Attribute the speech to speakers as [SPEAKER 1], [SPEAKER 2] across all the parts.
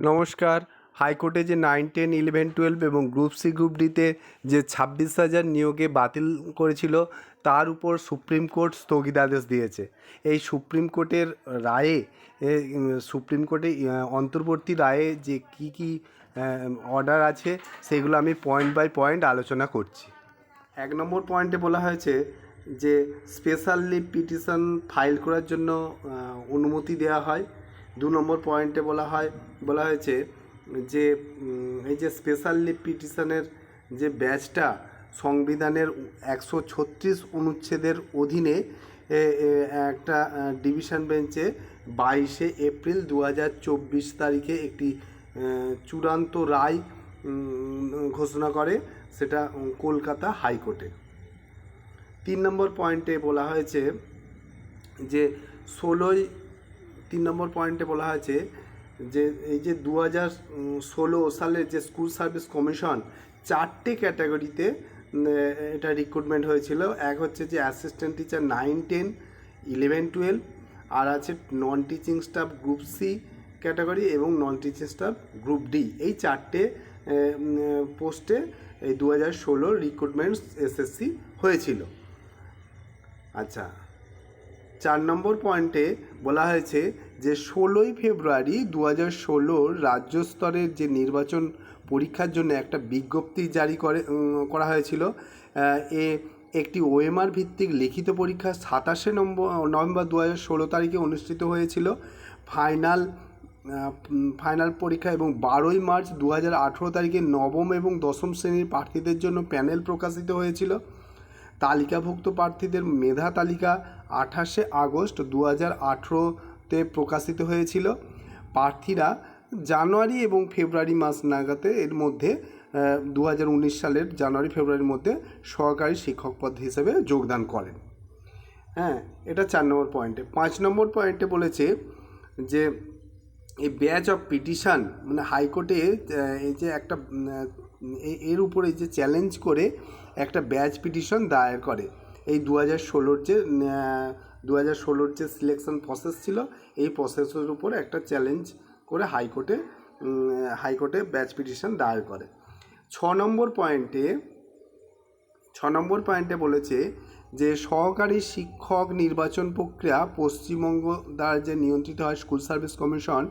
[SPEAKER 1] নমস্কার। হাইকোর্টে যে নাইন, টেন, ইলেভেন, টুয়েলভ এবং গ্রুপ সি, গ্রুপ ডিতে যে ছাব্বিশ হাজার নিয়োগে বাতিল করেছিল, তার উপর সুপ্রিম কোর্ট স্থগিতাদেশ দিয়েছে। এই সুপ্রিম কোর্টের রায়ে সুপ্রিম কোর্টে অন্তর্বর্তী রায়ে যে কি কি অর্ডার আছে, সেগুলো আমি পয়েন্ট বাই পয়েন্ট আলোচনা করছি। এক নম্বর পয়েন্টে বলা হয়েছে যে, স্পেশাল পিটিশন ফাইল করার জন্য অনুমতি দেওয়া হয়। দু নম্বর পয়েন্টে বলা হয়, বলা হয়েছে যে এই যে স্পেশাল পিটিশনের যে ব্যাচটা সংবিধানের একশো ছত্রিশ অনুচ্ছেদের অধীনে একটা ডিভিশন বেঞ্চে বাইশে এপ্রিল দু চব্বিশ তারিখে একটি চূড়ান্ত রায় ঘোষণা করে, সেটা কলকাতা হাইকোর্টে। তিন নম্বর পয়েন্টে বলা হয়েছে যে, ষোলোই তিন নম্বর পয়েন্টে বলা হয়েছে যে এই যে দু হাজার ষোলো সালের যে স্কুল সার্ভিস কমিশন, চারটে ক্যাটাগরিতে এটা রিক্রুটমেন্ট হয়েছিল। এক হচ্ছে যে assistant teacher nine ten eleven twelve আর আছে non teaching staff group C category এবং non teaching staff group D এই চারটে পোস্টে এই দু হাজার ষোলোর রিক্রুটমেন্ট এসএসসি হয়েছিল। আচ্ছা চার নম্বর পয়েন্টে বলা হয়েছে যে ষোলোই ফেব্রুয়ারি দু হাজার ষোলোর রাজ্য স্তরের যে নির্বাচন পরীক্ষার জন্য একটা বিজ্ঞপ্তি জারি করে করা হয়েছিল। এ একটি ওএমআর ভিত্তিক লিখিত পরীক্ষা সাতাশে নম্বর, নভেম্বর দু হাজার ষোলো তারিখে অনুষ্ঠিত হয়েছিল। ফাইনাল ফাইনাল পরীক্ষা এবং বারোই মার্চ দু হাজার আঠেরো তারিখে নবম এবং দশম শ্রেণির প্রার্থীদের জন্য প্যানেল প্রকাশিত হয়েছিল। তালিকাভুক্ত প্রার্থীদের মেধা তালিকা আঠাশে আগস্ট দু হাজার আঠেরোতে প্রকাশিত হয়েছিল। প্রার্থীরা জানুয়ারি এবং ফেব্রুয়ারি মাস নাগাদে এর মধ্যে দু হাজার উনিশ সালের জানুয়ারি, ফেব্রুয়ারির মধ্যে সহকারী শিক্ষক পদ হিসেবে যোগদান করেন। হ্যাঁ এটা চার নম্বর পয়েন্টে। পাঁচ নম্বর পয়েন্টে বলেছে যে, এই ব্যাচ অফ পিটিশন মানে হাইকোর্টে এই যে একটা এর উপরে যে চ্যালেঞ্জ করে একটা ব্যাচ পিটিশন দায়ের করে এই দু হাজার ষোলোর যে দু হাজার ষোলোর যে সিলেকশন প্রসেস ছিল, এই প্রসেসের উপর একটা চ্যালেঞ্জ করে হাইকোর্টে হাইকোর্টে ব্যাচ পিটিশন দায়ের করে। ছ নম্বর পয়েন্টে ছ নম্বর পয়েন্টে বলেছে যে সহকারী শিক্ষক নির্বাচন প্রক্রিয়া পশ্চিমবঙ্গ দ্বারা যে নিয়ন্ত্রিত হয় স্কুল সার্ভিস কমিশন,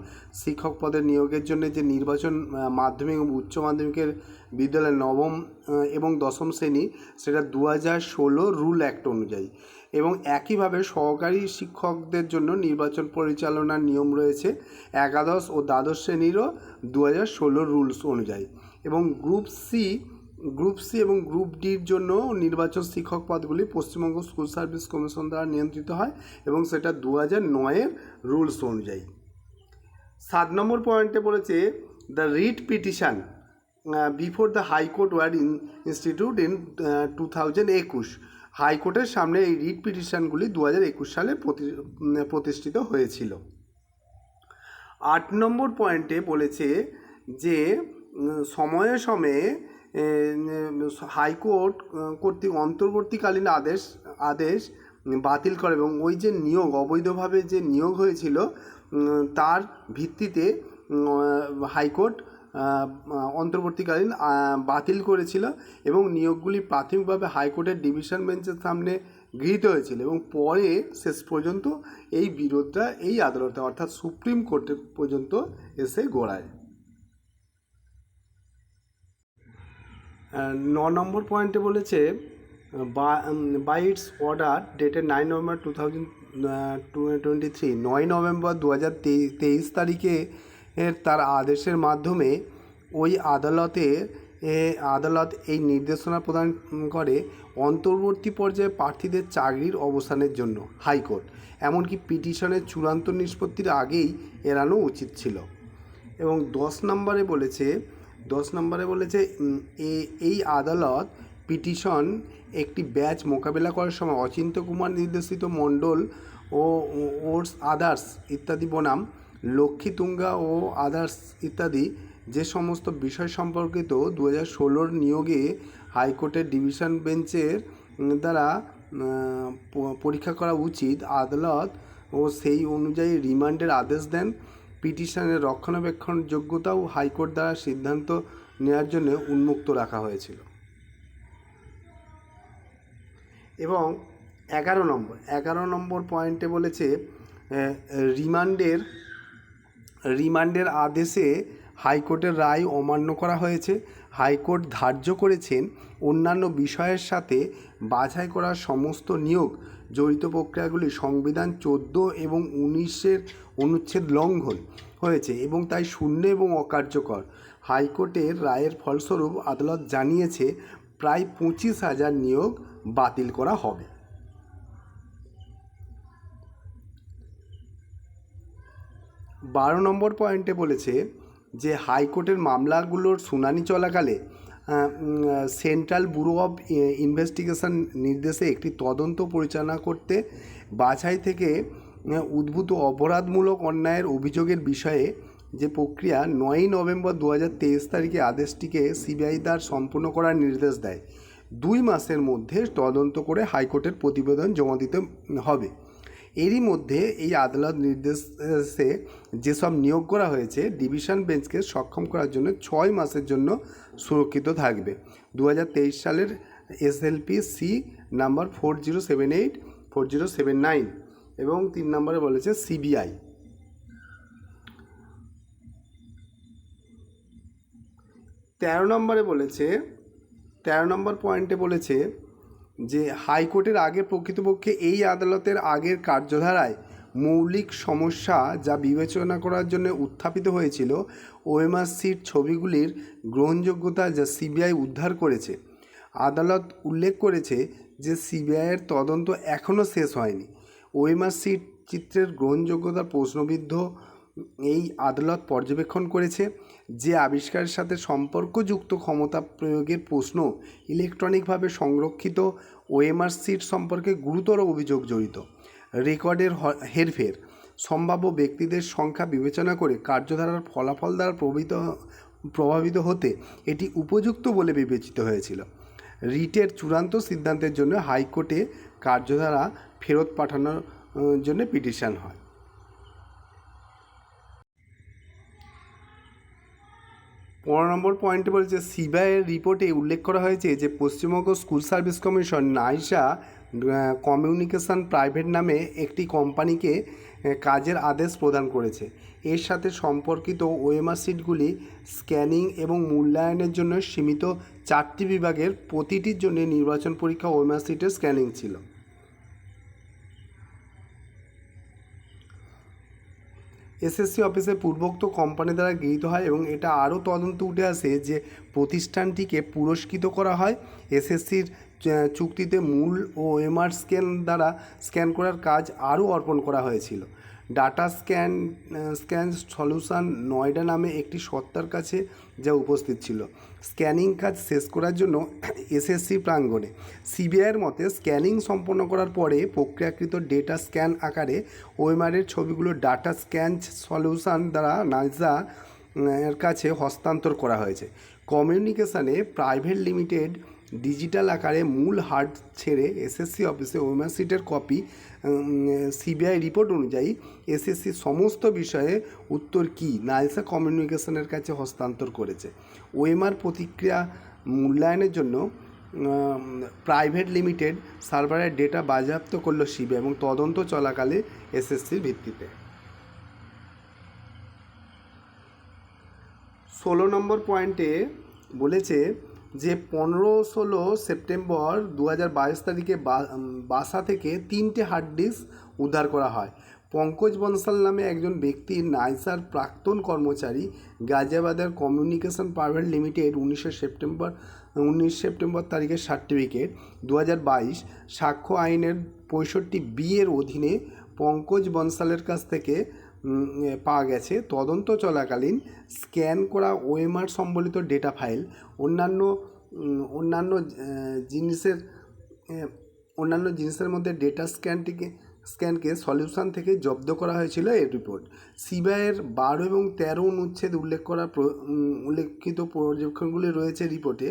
[SPEAKER 1] শিক্ষক পদের নিয়োগের জন্য যে নির্বাচন মাধ্যমিক এবং উচ্চ মাধ্যমিকের বিদ্যালয় নবম এবং দশম শ্রেণি, সেটা দু হাজার ষোলো রুল অ্যাক্ট অনুযায়ী। এবং একইভাবে সহকারী শিক্ষকদের জন্য নির্বাচন পরিচালনার নিয়ম রয়েছে একাদশ ও দ্বাদশ শ্রেণীরও দু হাজার ষোলো রুলস অনুযায়ী। এবং গ্রুপ সি গ্রুপ সি এবং গ্রুপ ডির জন্য নির্বাচন শিক্ষক পদগুলি পশ্চিমবঙ্গ স্কুল সার্ভিস কমিশন দ্বারা নিয়ন্ত্রিত হয় এবং সেটা দু হাজার নয়ের রুলস অনুযায়ী। সাত নম্বর পয়েন্টে বলেছে the writ petition before the high court were institute in two thousand একুশ হাইকোর্টের সামনে এই রিট পিটিশনগুলি দু হাজার একুশ সালে প্রতি- প্রতিষ্ঠিত হয়েছিল। আট নম্বর পয়েন্টে বলেছে যে সময়ে সময়ে হাইকোর্ট কর্তৃক অন্তর্বর্তীকালীন আদেশ আদেশ বাতিল করে এবং ওই যে নিয়োগ, অবৈধভাবে যে নিয়োগ হয়েছিল তার ভিত্তিতে হাইকোর্ট অন্তর্বর্তীকালীন বাতিল করেছিল এবং নিয়োগগুলি প্রাথমিকভাবে হাইকোর্টের ডিভিশন বেঞ্চের সামনে গৃহীত হয়েছিল এবং পরে শেষ পর্যন্ত এই বিরোধটা, এই আদালতে, অর্থাৎ সুপ্রিম কোর্টে পর্যন্ত এসে গোড়ায়। ন নম্বর পয়েন্টে বলেছে by its order dated nine November two thousand twenty three নয় নভেম্বর দু হাজার তেইশ তারিখে তার আদেশের মাধ্যমে ওই আদালতে আদালত এই নির্দেশনা প্রদান করে অন্তর্বর্তী পর্যায়ে প্রার্থীদের চাকরির অবসানের জন্য হাইকোর্ট। এমনকি পিটিশনের চূড়ান্ত নিষ্পত্তির আগেই এড়ানো উচিত ছিল। এবং দশ নম্বরে বলেছে দশ নম্বরে বলেছে এই আদালত পিটিশন একটি ব্যাচ মোকাবেলা করার সময় অচিন্ত কুমার নির্দেশিত মণ্ডল ও ওর্স আদার্স ইত্যাদি বনাম, লক্ষ্মী তুঙ্গা ও আদার্স ইত্যাদি যে সমস্ত বিষয় সম্পর্কিত দু হাজার ষোলোর নিয়োগে হাইকোর্টের ডিভিশন বেঞ্চের দ্বারা পরীক্ষা করা উচিত, আদালত ও সেই অনুযায়ী রিমান্ডের আদেশ দেন। পিটিশনের রক্ষণাবেক্ষণ যোগ্যতাও হাইকোর্ট দ্বারা সিদ্ধান্ত নেওয়ার জন্য উন্মুক্ত রাখা হয়েছিল। এবং এগারো নম্বর এগারো নম্বর পয়েন্টে বলেছে রিমান্ডের রিমান্ডের আদেশে হাইকোর্টের রায় অমান্য করা হয়েছে। হাইকোর্ট ধার্য করেছেন অন্যান্য বিষয়ের সাথে বাছাই করা সমস্ত নিয়োগ জড়িত প্রক্রিয়াগুলি সংবিধান চোদ্দ এবং উনিশের অনুচ্ছেদ লঙ্ঘন হয়েছে এবং তাই শূন্য এবং অকার্যকর। হাইকোর্টের রায়ের ফলস্বরূপ আদালত জানিয়েছে, প্রায় পঁচিশ হাজার নিয়োগ বাতিল করা হবে। বারো নম্বর পয়েন্টে বলেছে যে, হাইকোর্টের মামলাগুলোর শুনানি চলাকালে সেন্ট্রাল ব্যুরো অফ ইনভেস্টিগেশন নির্দেশে একটি তদন্ত পরিচালনা করতে বাছাই থেকে উদ্ভূত অপরাধমূলক অন্যায়ের অভিযোগের বিষয়ে যে প্রক্রিয়া নয়ই নভেম্বর দু হাজার তেইশ তারিখে আদেশটিকে সিবিআই দ্বার সম্পূর্ণ করার নির্দেশ দেয়। দুই মাসের মধ্যে তদন্ত করে হাইকোর্টের প্রতিবেদন জমা দিতে হবে। এরই মধ্যে এই আদালত নির্দেশে যেসব নিয়োগ করা হয়েছে, ডিভিশন বেঞ্চকে সক্ষম করার জন্য ছয় মাসের জন্য সুরক্ষিত থাকবে। দু হাজার তেইশ সালের SLP C number four zero seven eight four zero seven nine এবং তিন নম্বরে বলেছে সিবিআই তেরো নম্বরে বলেছে, তেরো নম্বর পয়েন্টে বলেছে যে হাইকোর্টের আগে প্রকৃতপক্ষে এই আদালতের আগের কার্যধারায় মৌলিক সমস্যা যা বিবেচনা করার জন্য উত্থাপিত হয়েছিল, ওএমআর সিট ছবিগুলির গ্রহণযোগ্যতা যা সিবিআই উদ্ধার করেছে। আদালত উল্লেখ করেছে যে সিবিআইয়ের তদন্ত এখনও শেষ হয়নি। ওএমআর সিট চিত্রের গ্রহণযোগ্যতা প্রশ্নবিদ্ধ এই আদালত পর্যবেক্ষণ করেছে যে আবিষ্কারের সাথে সম্পর্কযুক্ত ক্ষমতা প্রয়োগের প্রশ্ন ইলেকট্রনিকভাবে সংরক্ষিত ওএমআর সিট সম্পর্কে গুরুতর অভিযোগ জড়িত। রেকর্ডের হেরফের, সম্ভাব্য ব্যক্তিদের সংখ্যা বিবেচনা করে কার্যধারার ফলাফল দ্বারা প্রভাবিত প্রভাবিত হতে এটি উপযুক্ত বলে বিবেচিত হয়েছিল। রিটের চূড়ান্ত সিদ্ধান্তের জন্য হাইকোর্টে কার্যধারা ফেরত পাঠানোর, জন্য পিটিশন হয়। পনেরো নম্বর পয়েন্টে বলেছে সিবিআইয়ের রিপোর্টে উল্লেখ করা হয়েছে যে Paschimbanga school service commission, Nysa communication private নামে একটি কোম্পানিকে কাজের আদেশ প্রদান করেছে। এর সাথে সম্পর্কিত ওএমআর সিটগুলি স্ক্যানিং এবং মূল্যায়নের জন্য সীমিত চারটি বিভাগের প্রতিটির জন্য নির্বাচন পরীক্ষা ওএমআর সিটের স্ক্যানিং ছিল। এসএসসি অফিসে পূর্বোক্ত কোম্পানি দ্বারা গৃহীত হয় এবং এটা আরও তদন্ত উঠে আসে যে প্রতিষ্ঠানটিকে পুরস্কৃত করা হয়। এসএসসির চুক্তিতে মূল ও এমআর স্ক্যান দ্বারা স্ক্যান করার কাজ আরও অর্পণ করা হয়েছিল। Data scan scan solution Noida নামে একটি সত্তার কাছে যা উপস্থিত ছিল। স্ক্যানিং কাজ শেষ করার জন্য এসএসসি প্রাঙ্গণে। সিবিআইয়ের মতে স্ক্যানিং সম্পন্ন করার পরে প্রক্রিয়াকৃত ডেটা স্ক্যান আকারে ওএমআরের ছবিগুলো ডাটা স্ক্যান সলিউশন দ্বারা নাজা এর কাছে হস্তান্তর করা হয়েছে। কমিউনিকেশানে প্রাইভেট লিমিটেড ডিজিটাল আকারে মূল হার্ড ছেড়ে এসএসসি অফিসে ওএমআর সিটের কপি সিবিআই রিপোর্ট অনুযায়ী এসএসসি সমস্ত বিষয়ে উত্তর কি? নাইসা কমিউনিকেশনের কাছে হস্তান্তর করেছে। ওএমআর প্রতিক্রিয়া মূল্যায়নের জন্য প্রাইভেট লিমিটেড সার্ভারের ডেটা বাজেয়াপ্ত করল সিবিআই এবং তদন্ত চলাকালে এসএসসির ভিত্তিতে। ষোলো নম্বর পয়েন্টে বলেছে যে পনেরো ষোলো সেপ্টেম্বর দু হাজার বাইশ তারিখে বাসা থেকে তিনটে হার্ড ডিস্ক উদ্ধার করা হয়। পঙ্কজ বনসাল নামে একজন ব্যক্তি নাইসার প্রাক্তন কর্মচারী গাজিয়াবাদের কমিউনিকেশন প্রাইভেট লিমিটেড উনিশে সেপ্টেম্বর, উনিশ সেপ্টেম্বর তারিখের সার্টিফিকেট। দু বাইশ সাক্ষ্য আইনের পঁয়ষট্টি বি এর অধীনে পঙ্কজ বনসালের কাছ থেকে পাওয়া গেছে। তদন্ত চলাকালীন স্ক্যান করা ওএমআর সম্বলিত ডেটা ফাইল, অন্যান্য অন্যান্য জিনিসের অন্যান্য জিনিসের মধ্যে ডেটা স্ক্যানটিকে, স্ক্যানকে সলিউশন থেকে জব্দ করা হয়েছিল এর রিপোর্ট। সিবিআইয়ের বারো এবং তেরো অনুচ্ছেদ উল্লেখ করা উল্লেখিত পর্যবেক্ষণগুলি রয়েছে রিপোর্টে।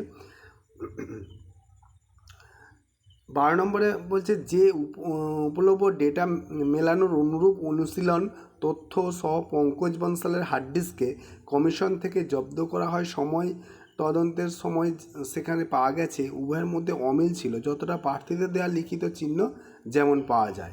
[SPEAKER 1] বারো নম্বরে বলছে যে উপ- উপলব্ধ ডেটা মেলানোর অনুরূপ অনুশীলন, তথ্য সহ পঙ্কজ বনসালের হার্ড ডিস্কে কমিশন থেকে জব্দ করা হয়। সময় তদন্তের সময় সেখানে পাওয়া গেছে। উভয়ের মধ্যে অমিল ছিল। যতটা প্রার্থীদের দেওয়া লিখিত চিহ্ন যেমন পাওয়া যায়।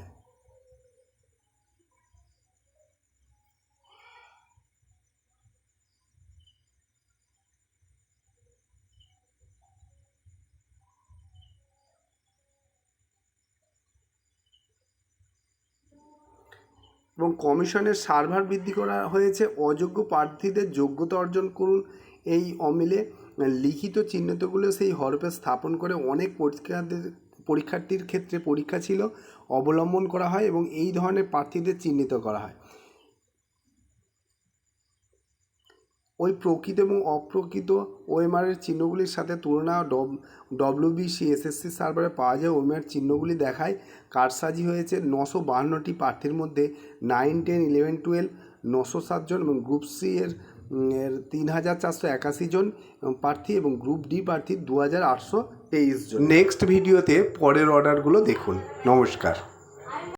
[SPEAKER 1] এবং কমিশনের সার্ভার বৃদ্ধি করা হয়েছে। অযোগ্য প্রার্থীদের যোগ্যতা অর্জন করুন। এই অমিলে লিখিত চিহ্নিতগুলো সেই হরপে স্থাপন করে অনেক পরীক্ষার্থীদের পরীক্ষার্থীর ক্ষেত্রে পরীক্ষা ছিল, অবলম্বন করা হয় এবং এই ধরনের প্রার্থীদের চিহ্নিত করা হয়। ওই প্রকৃত এবং অপ্রকৃত ওএমআরের চিহ্নগুলির সাথে তুলনা ডব ডব্লিউবিসি এসএসসি সার্ভারে পাওয়া যায়। ওএমআর চিহ্নগুলি দেখায়, কারসাজি হয়েছে নশো বাহান্নটি প্রার্থীর মধ্যে নাইন টেন ইলেভেন টুয়েলভ নশো সাতজন এবং গ্রুপ সি এর এর তিন হাজার চারশো একাশি জন প্রার্থী এবং গ্রুপ ডি প্রার্থী দু হাজার আটশো তেইশ জন। নেক্সট ভিডিওতে পরের অর্ডারগুলো দেখুন। নমস্কার।